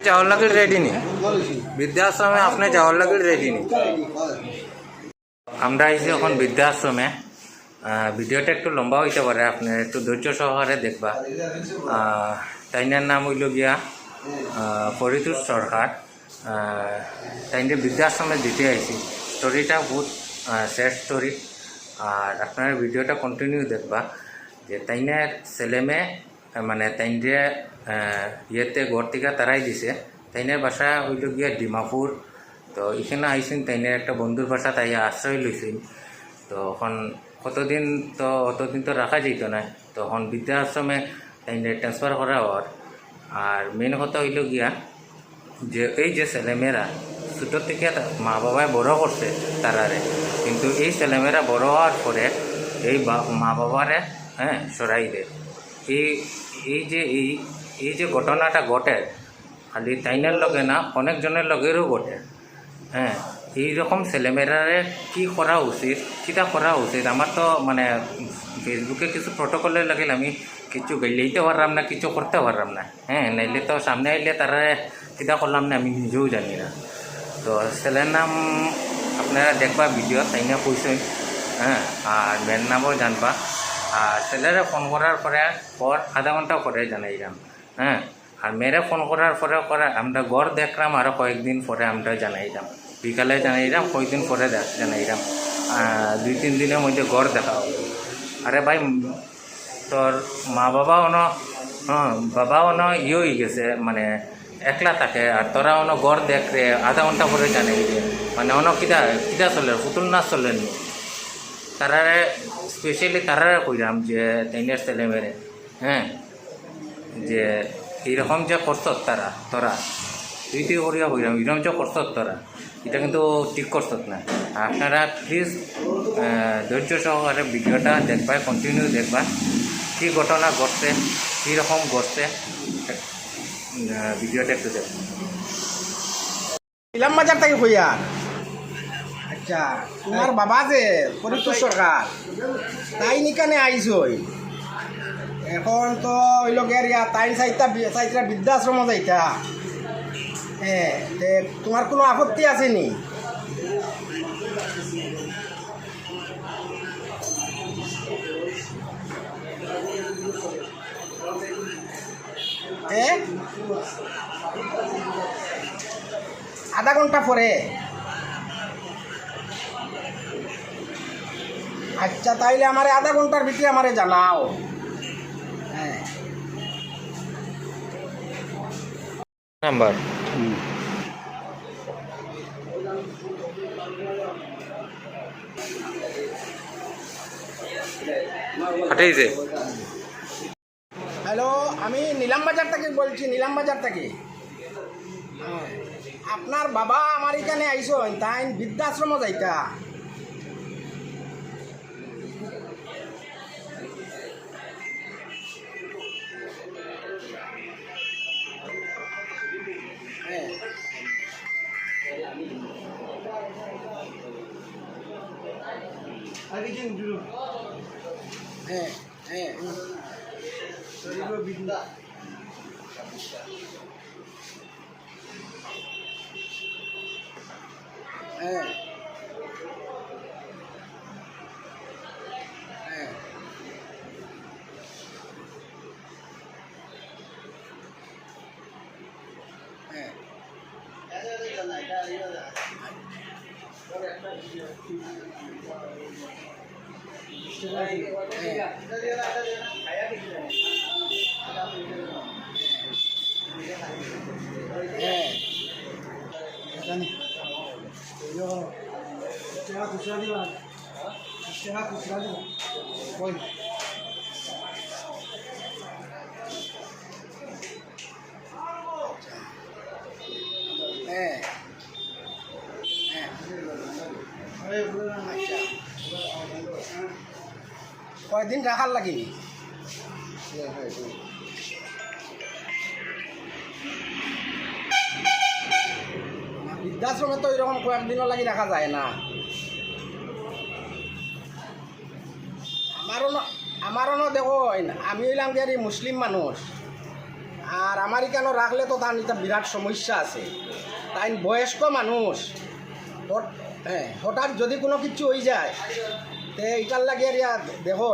যাওয়ার লাগে রেডি নি বৃদ্ধাশ্রমে আপনি রেডি নি আমরা আইছি এখন বৃদ্ধাশ্রমে ভিডিওটা একটু লম্বা হইতে পারে আপনি একটু ধৈর্য সহকারে দেখবা তাইনার নাম হইল গিয়া পরিতোষ সরকার আহ, তাইনের বৃদ্ধাশ্রমে দিতে আইছি স্টোরিটা বহুত স্যাড স্টোরি আর আপনার ভিডিওটা কন্টিনিউ দেখবা যে তাইনের ছেলেমেয়ে মানে তাইনরে ইয়েতে ঘর থেকে তারাই দিছে। তাইনের বাসা হইল গিয়া ডিমাপুর তো এখানে আইসিন তাইনের একটা বন্ধুর বাসা তাই আশ্রয় লইছেন তো এখন কতদিন, তো অতদিন তো রাখা যেত না তখন বৃদ্ধাশ্রমে তাইনের ট্রান্সফার করা হওয়ার আর মেন কথা হইল গিয়া যে এই যে ছেলেমেয়েরা ছোটো থেকে মা বাবায় বড় করছে তারারে কিন্তু এই ছেলেমেয়েরা বড় হওয়ার পরে এই মা বাবারে হ্যাঁ সরাই দেয় এই এই যে এই এই যে ঘটনাটা ঘটে, খালি তাইনের লগে না অনেকজনের লগেরও ঘটে। হ্যাঁ এইরকম ছেলেমেয়েরারে কি করা উচিত কিটা করা উচিত? আমার তো মানে ফেসবুকে কিছু প্রোটোকলে লাগিল আমি কিছু গেলেইতে পারলাম না, কিছু করতে পারলাম না। হ্যাঁ নাইলে তো সামনে আইলে তারা কিটা করলাম না, আমি নিজেও জানি না। তো ছেলের নাম আপনারা দেখবা ভিডিও তাই না কইছেন হ্যাঁ আর মেয়ের নামও জানবা। আর ছেলেরা ফোন করার পরে পর আধা ঘণ্টা পরে জানাইলাম হ্যাঁ? আর মেয়েরা ফোন করার পরে পরে আমরা গড় দেখলাম আরও কয়েকদিন পরে আমরা জানাইলাম বিকালে জানাইলাম কয়েকদিন পরে জানাইলাম দুই, তিন দিনের মধ্যে গড় দেখা হবে। আরে ভাই তোর মা বাবাও ন হ্যাঁ বাবাও ন ইয়ে হয়ে গেছে মানে একলা থাকে, আর তোরা অন গড় দেখ রে, আধা ঘণ্টা পরে জানাই মানে অন কিতা কিতা চলে, পুতুল নাচ চলেন? তারারে স্পেশালি তারারে কইলাম যে তাইনের ছেলে মেরে হ্যাঁ? যে এইরকম যে করছ তারা, তোরা, তুই তুই করিয়া কইলাম এরকম যে করছ তোরা, এটা কিন্তু ঠিক করছ না। আপনারা প্লিজ ধৈর্য সহকারে ভিডিওটা দেখবা কন্টিনিউ দেখবা, কী ঘটনা ঘটছে, কীরকম ঘটছে ভিডিওটা একটু দেখবা ইলাম বাজার থেকে হইয়া আচ্ছা তোমার বাবা যে পরিতোষ সরকার, তাই নিকানে আইসই। এখন তো ওই লোকের তাই চাইতা চাইতা বৃদ্ধাশ্রম যাইতা। হ্যাঁ তোমার কোনো আপত্তি আছে নি? আধা ঘণ্টা পরে। আচ্ছা তাইলে আমার আধা ঘণ্টার ভিতরে আমারে জানাও। হ্যাঁ। নাম্বার। হ্যালো আমি নিলাম বাজার থেকে বলছি নিলাম বাজার থেকে। হ্যাঁ। আপনার বাবা আমার এখানে আইসন তাই বৃদ্ধাশ্রম যাইতা। হ্যাঁ হ্যাঁ হুম। হ্যাঁ হ্যাঁ Yo, se ha cruzado, se ha cruzado, voy. কয়দিন রাখার লাগি? বৃদ্ধাশ্রমে তো এরকম কয়েকদিনও লাগি রাখা যায় না। আমারও আমারও ন দেখো, আমি হইলাম কি মুসলিম মানুষ। আর আমার এখানে রাখলে তো তার এটা বিরাট সমস্যা আছে। তাই বয়স্ক মানুষ হ্যাঁ হঠাৎ যদি কোনো কিছু হয়ে যায় তে এটার লাগে আর ইয়া দেখো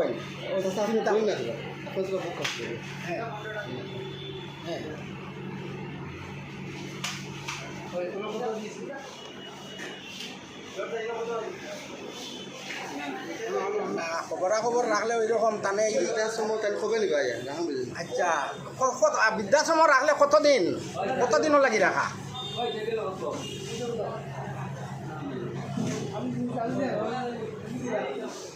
হ্যাঁ হ্যাঁ না, খবরাখবর রাখলে ওই রকম তানে সময় তাই খবর নিবা আচ্ছা বৃদ্ধাশ্রম রাখলে কতদিন? কতদিনও লাগি রাখা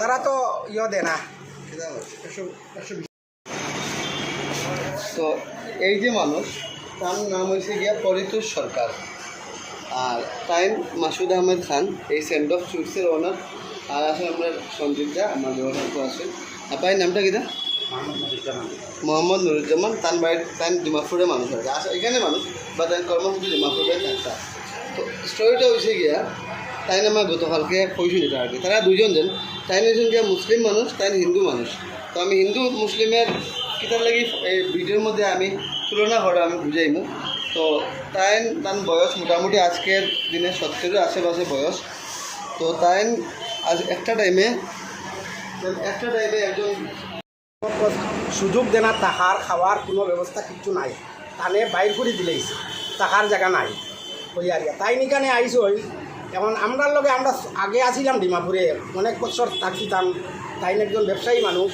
তারা তো ইয়ে দে না তো এই যে মানুষ তার নাম হয়েছে গিয়া পরিতোষ সরকার। আর টাইম মাসুদ আহমেদ খান এই সেন্ট অফ চুটসের ওনার আর আছে আমরা দা আমার ব্যবহার আছে। আপনার নামটা কিনা মোহাম্মদ নুরুজ্জামান। তার বাড়ির তাই ডিমাপুরে মানুষ আছে আসা এখানে মানুষ বা তাই কর্মসূচি ডিমাপুরে থাকতা তো স্টোরিটা হয়েছে গিয়া তাই আমার গতকালকে কইছিল এটা আর কি। তারা দুজন যেন তাই হয়েছেন গিয়া মুসলিম মানুষ, তাই হিন্দু মানুষ। তো আমি হিন্দু মুসলিমের কিতার লাগি এই ভিডিওর মধ্যে আমি তুলনা করা আমি বুঝাইমু। তো তাই তার বয়স মোটামুটি আজকের দিনে সত্তরের আশেপাশে বয়স। তো তাই আজ একটা টাইমে একটা টাইমে একজন সুযোগ দেনা তাহার খাওয়ার কোনো ব্যবস্থা কিছু নাই। তানে বাইর করে দিলেইছে। তাহার জায়গা নাই। ওই তাই নিকানে আইস ওই এখন আমরার লগে আমরা আগে আসিলাম ডিমাপুরে। অনেক বছর থাকি তান তাই একজন ব্যবসায়ী মানুষ।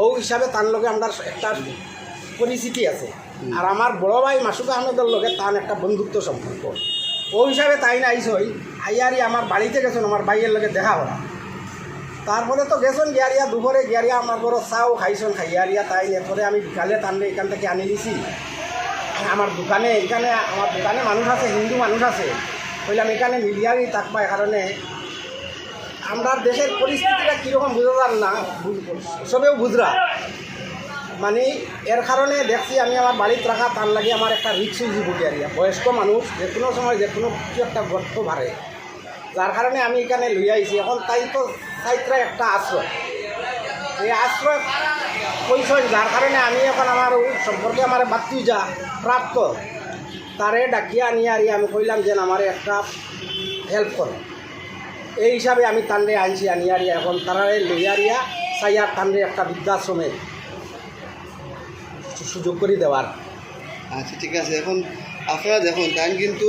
ও হিসাবে তার লগে আমরা একটা পরিচিতি আছে। আর আমার বড় ভাই মাসুদ আহমেদের লগে তার একটা বন্ধুত্ব সম্পর্ক। ও হিসাবে তাই না আইস হই আইয়ারি আমার বাড়িতে গেছেন আমার ভাইয়ের লগে দেখা করা তারপরে তো গেছেন গিয়ারিয়া দুপুরে গিয়ারিয়া আমার বড় চাও খাইছেন খাইয়ারিয়া তাই এরপরে আমি বিকালে টানলে এখান থেকে আনি দিছি। আমার দোকানে এখানে আমার দোকানে মানুষ আছে হিন্দু মানুষ আছে। বললাম এখানে মিলিয়ারি থাকবা এ কারণে আমরা দেশের পরিস্থিতিটা কীরকম বুঝা যান না সবেও বুঝরা। মানে এর কারণে দেখছি আমি আমার বাড়িতে রাখা, তার লাগে আমার একটা রিক্স হয়েছি বুটিয়ারিয়া। বয়স্ক মানুষ, যে কোনো সময় যে কোনো কিছু একটা গর্ত ভারে। যার কারণে আমি এখানে লই আইছি। এখন তাই তো চাইত্রা একটা আশ্রয়। এই আশ্রয় পরিচয় যার কারণে আমি এখন আমার সম্পর্কে আমার বাত্তি যা প্রাপ্ত। তারে ডাকিয়া আনি আর আমি কইলাম যে আমার একটা হেল্প করে। এই হিসাবে আমি তান্ডে আনছি আনিয়ারিয়া এখন তারারে লইয়ারিয়া সাইয়ার তান্ডে একটা বৃদ্ধাশ্রমে সুযোগ করে দেওয়ার। আচ্ছা ঠিক আছে। এখন আপনারা দেখুন তাই কিন্তু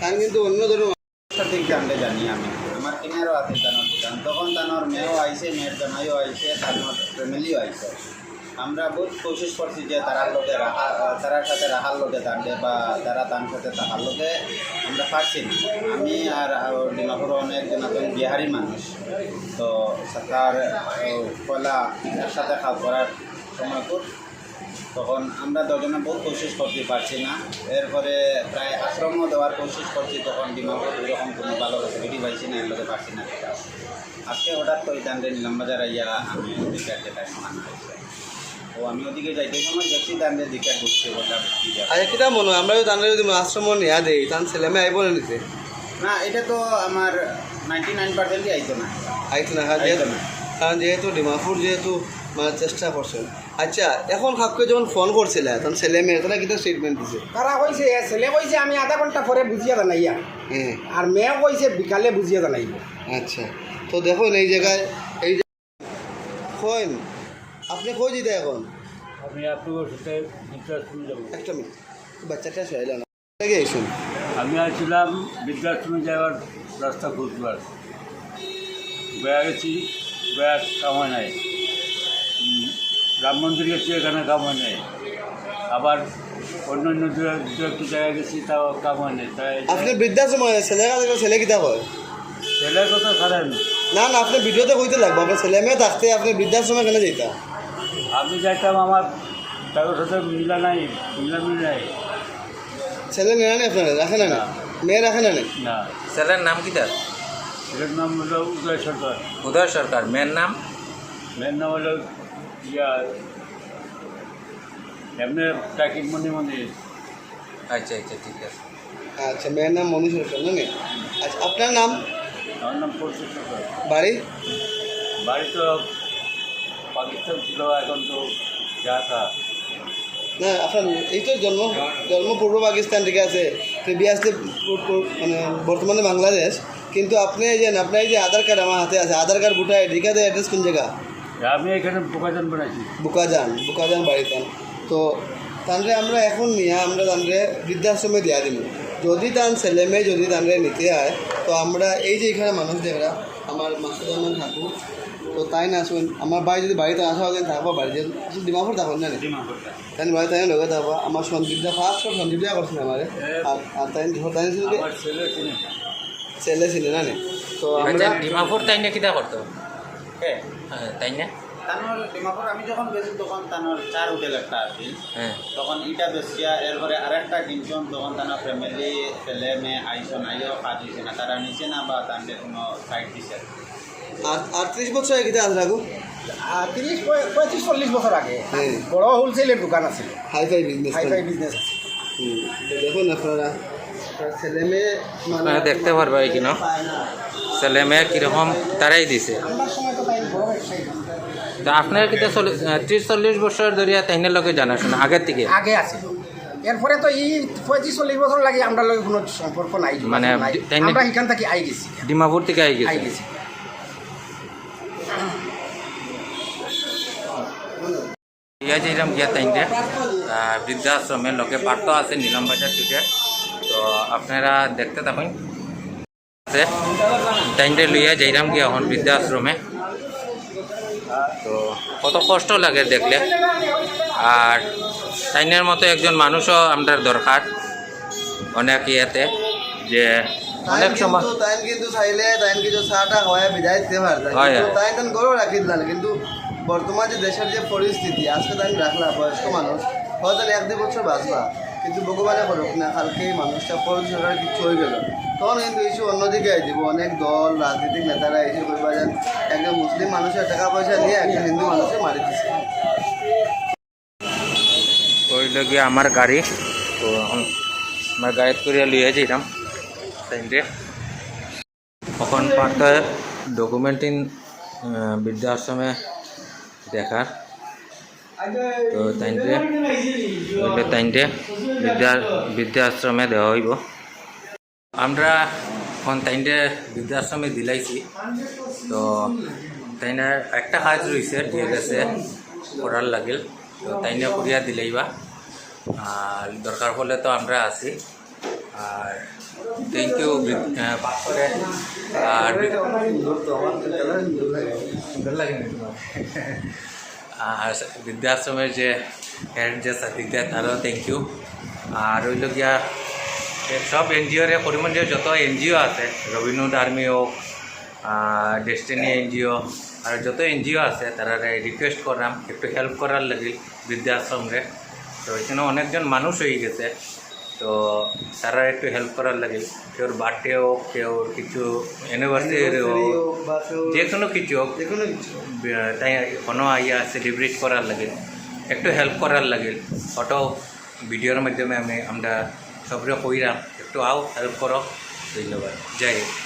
তাই কিন্তু অন্য ধরনের সঠিক জানলে জানি আমি। আমার কিনারও আছে তানোর দোকান। তখন তানোর মেয়েও আইসে মেয়ের জামাইও আইসে তানোর ফ্যামিলিও আইছে। আমরা বহুত কোশিশ করছি যে তারার লোকে তারার সাথে রাহার লোকে থাকবে বা তারা তার সাথে থাকার লোকে আমরা পারছি না। আমি আর ডিমাপুর অনেক জনাতন বিহারি মানুষ। তো তার কলা একসাথে খাওয়া করার সময় তখন আমরা দুজনে বহুত কোশিশ করতে পারছি না। এরপরে প্রায় আশ্রমও দেওয়ার কোশিশ করছি তখন ডিমাপুর এরকম কোনো ভালো ফেসিলিটি পাইছি না, এর লোকে পারছি না। আজকে হঠাৎ করে দান্ডে নিলাম বাজার আইয়া আমি টাইম আনা হয়েছে ও আমি ওদিকে যাইতে সময় দেখছি দান্ডের দিকে ঘুরছে আচ্ছা কিতা মনে হয়? আমরা জানলে যদি আশ্রম নেওয়া দেই তার ছেলে মেয়ে আইব না নিতে? না এটা তো আমার নাইনটি নাইন পার্সেন্টই আইতো না। আইতো না কারণ যেহেতু না। কারণ যেহেতু ডিমাপুর যেহেতু মানে চেষ্টা করছেন আচ্ছা এখন খাপকে যখন ফোন করছিলে তখন ছেলে মেয়ে তারা কিতা স্টেটমেন্ট দিছে? তারা কইছে ছেলে কইছে আমি আধা ঘণ্টা পরে বুঝিয়া জানাইয়া হ্যাঁ। আর মেয়ে কইছে বিকালে বুঝিয়া জানাইব আচ্ছা তো দেখুন এই জায়গায় এই যে কইন। আপনি কই দিতে এখন? আমি আপনার বৃদ্ধাশ্রম যাব। একটা মিনিট। বাচ্চাটা শুয়াইল না। আগে আইসুন আমি আসছিলাম বৃদ্ধাশ্রমে যাওয়ার রাস্তা খুঁজবার। বেয়া গেছি বেয়া কামায় নাই। রাম মন্দির গেছি এখানে কামায় নেই। আবার অন্য অন্য দু এক- দু একটি জায়গায় গেছি তাও কামায় নেই তাই আপনি বৃদ্ধাশ্রম ছেলে কাছে ছেলে কিতা কয়? ছেলের কথা খারাপ না না আপনি ভিডিওতে কইতে লাগবে আপনার ছেলে মেয়ে থাকতে আপনি বৃদ্ধাশ্রমে কেন যেতা আমি যাইতাম আমার তাদের সাথে মিলা নাই মিলামিলি নাই। ছেলে নেয় না আপনারা? রাখে না না। মেয়ে রাখে না না। ছেলের নাম কি তার? এটার নাম হলো উদয় সরকার। উদয় সরকার। মেয়ের নাম? মেয়ের নাম হলো ইয়া এমনি টাকিব মনি মনি। আচ্ছা আচ্ছা ঠিক আছে। আচ্ছা মেয়ের নাম মনীষ সরকার না আচ্ছা আপনার নাম? আমার নাম পরিচিত সরকার। বাড়ি? বাড়ি তো পাকিস্তান ছিল এখন তো যা না আপনার এই তো জন্ম জন্ম পূর্ব পাকিস্তান থেকে আছে। আসতে মানে বর্তমানে বাংলাদেশ। কিন্তু আপনি এই যে আপনার এই যে আধার কার্ড আমার হাতে আছে আধার কার্ড বুটা ঢিকাতে অ্যাড্রেস কোন জায়গা? আমি এখানে বোকাজান বানাইছি। বুকাজান বুকাজান বাড়িতে। তো তানরে আমরা এখন নিয়ে আমরা তানরে বৃদ্ধাশ্রমে দিয়া দিব যদি তান ছেলে মেয়ে যদি তানরে নিতে হয় তো আমরা এই যে এখানে মানুষ দেখরা আমার মাস্টার জামান ঠাকুর তো তাই না শুন আমার বাড়ি যদি বাড়িতে আসা হয় থাকব বাড়িতে আসলে ডিমাপুর থাকুন না তাই বাড়ি তাই লগে থাকব আমার সঞ্জীবদা ফার্স্ট সব সঞ্জীবদা করছিল আমার। আর আর তাই তাই ছিল ছেলে ছেলে না তো আমরা ডিমাপুর তাই না কিতা করতো? হ্যাঁ তাই না? তানোর ডিমাপুর আমি যখন গেছি তখন তানোর চার হোটেল একটা আছিল। হ্যাঁ। তখন ইটা বেসিয়া এরপরে আরেকটা কিনছন তখন তারা ফ্যামিলি ছেলে মেয়ে আইসন আইও কাজ হয়েছে না তারা নিচে না বা তাদের কোনো সাইড দিছে। আর আটত্রিশ বছর আগে আছে রাখো তিরিশ পঁয়- পঁয়ত্রিশ চল্লিশ বছর আগে। বড় হোলসেলের দোকান আছিল। Hi fi business hi fi business আছে দেখুন আপনারা ছেলে মেয়ে মানে আপনারা দেখতে পারবা এখানে ছেলে মেয়ে কীরকম তারাই দিছে। তো আপনার কিতা চল্লিশ ত্রিশ চল্লিশ বছর ধরিয়া তাইনের লগে জানাশোনা আগের থেকে? আগে আছে। এরপরে তো এই পঁয়ত্রিশ চল্লিশ বছর লাগে আমরা লগে কোনো সম্পর্ক নাই। মানে আমরা এখান থেকে আই গেছি। ডিমাপুর থেকে আই আই গেছে। ইয়া যেরকম গিয়া তাইনরে বৃদ্ধাশ্রমে লোকে পার্থ আছে নিলাম বাজার থেকে। তো আপনারা দেখতে থাকুন। আছে তাইনরে লইয়া যাইরাম গিয়া এখন বৃদ্ধাশ্রমে। তো কত কষ্ট লাগে দেখলে। আর তাইনের মতো একজন মানুষও আমরা দরকার। অনেক ইয়েতে যে অনেক সময় কিন্তু কিন্তু চাইলে চাহটা হয় বিদায় দিতে কিন্তু গরু রাখি দিলাম কিন্তু বর্তমান যে দেশের যে পরিস্থিতি, আজকে তাইন রাখলা বয়স্ক মানুষ, হয়তো এক দুই বছর বাঁচবা, কিন্তু ভগবানে করুক না কালকে মানুষটা সরকার কিছু হয়ে গেল। তখন কিন্তু ইস্যু অন্যদিকে দিব অনেক দল, রাজনৈতিক নেতারা এসে করবা যান একজন মুসলিম মানুষের টাকা পয়সা নিয়ে একটা হিন্দু মানুষকে মারি দিচ্ছে কইল গিয়ে আমার গাড়ি, তো আমার গাড়িত করিয়া লইয়া যাইতাম তাইনরে এখন পার্থ ডকুমেন্টিং বৃদ্ধাশ্রমে দেখার। তো তাইনরে কইলে তাইনরে বৃদ্ধা বৃদ্ধাশ্রমে দেওয়া হইব। আমরা এখন তাইনরে বৃদ্ধাশ্রমে দিলাইছি। তো তাইনার একটা কাজ রয়েছে দিয়ে গেছে করার লাগিল। তো তাইনে করিয়া দিলেইবা। আর দরকার হলে তো আমরা আছি। আর থ্যাংক ইউ আর সুন্দর লাগে না তোমার? আর বৃদ্ধাশ্রমের যে হেড যে সাথিক দেয় তারও থ্যাংক ইউ আর ওইল গিয়া সব এনজিওরে পরিমণ্ডলের যত এনজিও আছে রবীন্দ্র আর্মি হোক ডেস্টিনি এনজিও আর যত এনজিও আছে তারা রিকোয়েস্ট করলাম একটু হেল্প করার লাগি বৃদ্ধাশ্রমরে তো এখানে অনেকজন মানুষ হয়ে গেছে তো তারা একটু হেল্প করার লাগে। কেউ বার্থডে হোক কেউ কিছু অ্যানিভার্সারি হোক যে কোনো কিছু হোক যে কোনো কিছু তাই কোনো আইয়া সেলিব্রেট করার লাগে। একটু হেল্প করার লাগে। ফটো ভিডিওর মাধ্যমে আমি আমরা সবরে কইরাম একটু আও হেল্প করো। ধন্যবাদ। জয় হিন্দ।